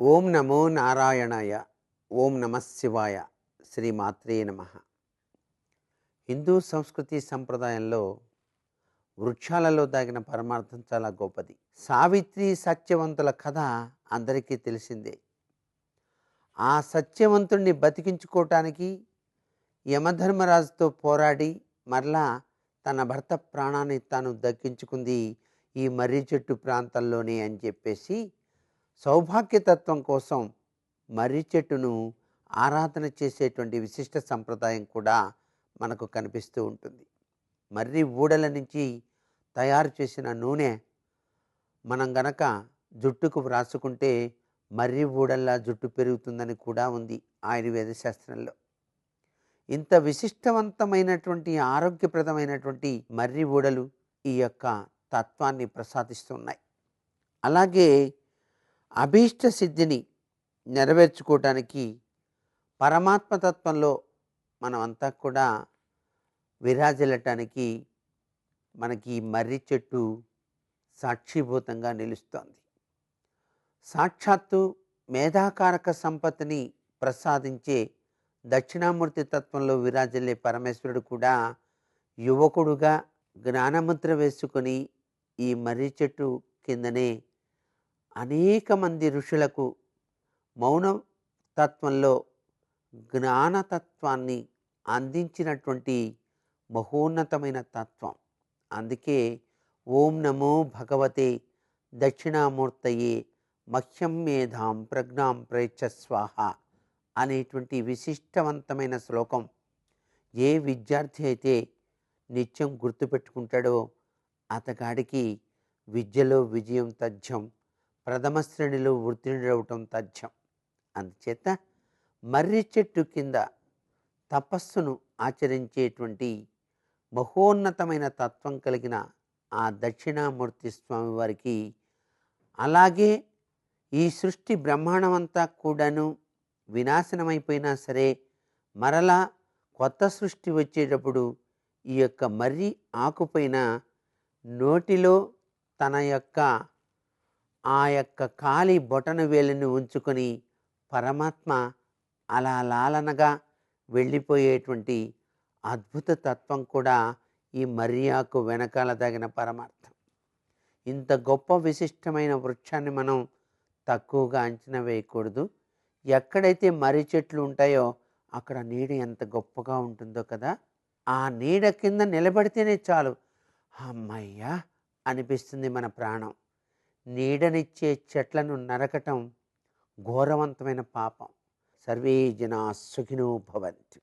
ఓం నమో నారాయణాయ ఓం నమ శివాయ శ్రీమాత్రే నమ. హిందూ సంస్కృతి సంప్రదాయంలో వృక్షాలలో దాగిన పరమార్థం చాలా గొప్పది. సావిత్రి సత్యవంతుల కథ అందరికీ తెలిసిందే. ఆ సత్యవంతుణ్ణి బతికించుకోవటానికి యమధర్మరాజుతో పోరాడి మరలా తన భర్త ప్రాణాన్ని తాను దక్కించుకుంది ఈ మర్రి చెట్టు ప్రాంతంలోనే అని చెప్పేసి సౌభాగ్యతత్వం కోసం మర్రి చెట్టును ఆరాధన చేసేటువంటి విశిష్ట సంప్రదాయం కూడా మనకు కనిపిస్తూ ఉంటుంది. మర్రి ఊడల నుంచి తయారు చేసిన నూనె మనం గనక జుట్టుకు వ్రాసుకుంటే మర్రి ఊడల్లా జుట్టు పెరుగుతుందని కూడా ఉంది ఆయుర్వేద శాస్త్రంలో. ఇంత విశిష్టవంతమైనటువంటి ఆరోగ్యప్రదమైనటువంటి మర్రి ఊడలు ఈ యొక్క తత్వాన్ని ప్రసాదిస్తున్నాయి. అలాగే అభీష్ట సిద్ధిని నెరవేర్చుకోవటానికి పరమాత్మతత్వంలో మనమంతా కూడా విరాజిల్లటానికి మనకి మర్రి చెట్టు సాక్షిభూతంగా నిలుస్తోంది. సాక్షాత్తు మేధాకారక సంపత్తిని ప్రసాదించే దక్షిణామూర్తి తత్వంలో విరాజిల్లే పరమేశ్వరుడు కూడా యువకుడుగా జ్ఞానముద్ర వేసుకొని ఈ మర్రి చెట్టు కిందనే అనేక మంది ఋషులకు మౌన తత్వంలో జ్ఞానతత్వాన్ని అందించినటువంటి మహోన్నతమైన తత్వం. అందుకే ఓం నమో భగవతే దక్షిణామూర్తయే మహ్యం మేధాం ప్రజ్ఞాం ప్రేక్ష స్వాహ. అనేటువంటి విశిష్టవంతమైన శ్లోకం. ఏ విద్యార్థి అయితే నిత్యం గుర్తుపెట్టుకుంటాడో అతగాడికి విద్యలో విజయం తథ్యం ప్రథమ శ్రేణిలో ఉత్తీర్ణుడవటం తథ్యం. అందుచేత మర్రి చెట్టు కింద తపస్సును ఆచరించేటువంటి మహోన్నతమైన తత్వం కలిగిన ఆ దక్షిణామూర్తి స్వామి వారికి అలాగే ఈ సృష్టి బ్రహ్మాండమంతా కూడాను వినాశనమైపోయినా సరే మరలా కొత్త సృష్టి వచ్చేటప్పుడు ఈ యొక్క మర్రి ఆకుపైన నోటిలో తన యొక్క ఆ యొక్క కాలి బొటన వేలిని ఉంచుకొని పరమాత్మ అలా లాలనగా వెళ్ళిపోయేటువంటి అద్భుత తత్వం కూడా ఈ మర్యాకు వెనకాల తగిన పరమార్థం. ఇంత గొప్ప విశిష్టమైన వృక్షాన్ని మనం తక్కువగా అంచనా వేయకూడదు. ఎక్కడైతే మర్రి చెట్లు ఉంటాయో అక్కడ నీడ ఎంత గొప్పగా ఉంటుందో కదా ఆ నీడ కింద నిలబడితేనే చాలు. అమ్మయ్యా! అనిపిస్తుంది మన ప్రాణం. నీడనిచ్చే చెట్లను నరకటం ఘోరవంతమైన పాపం. సర్వే జనా సుఖినో భవంతు.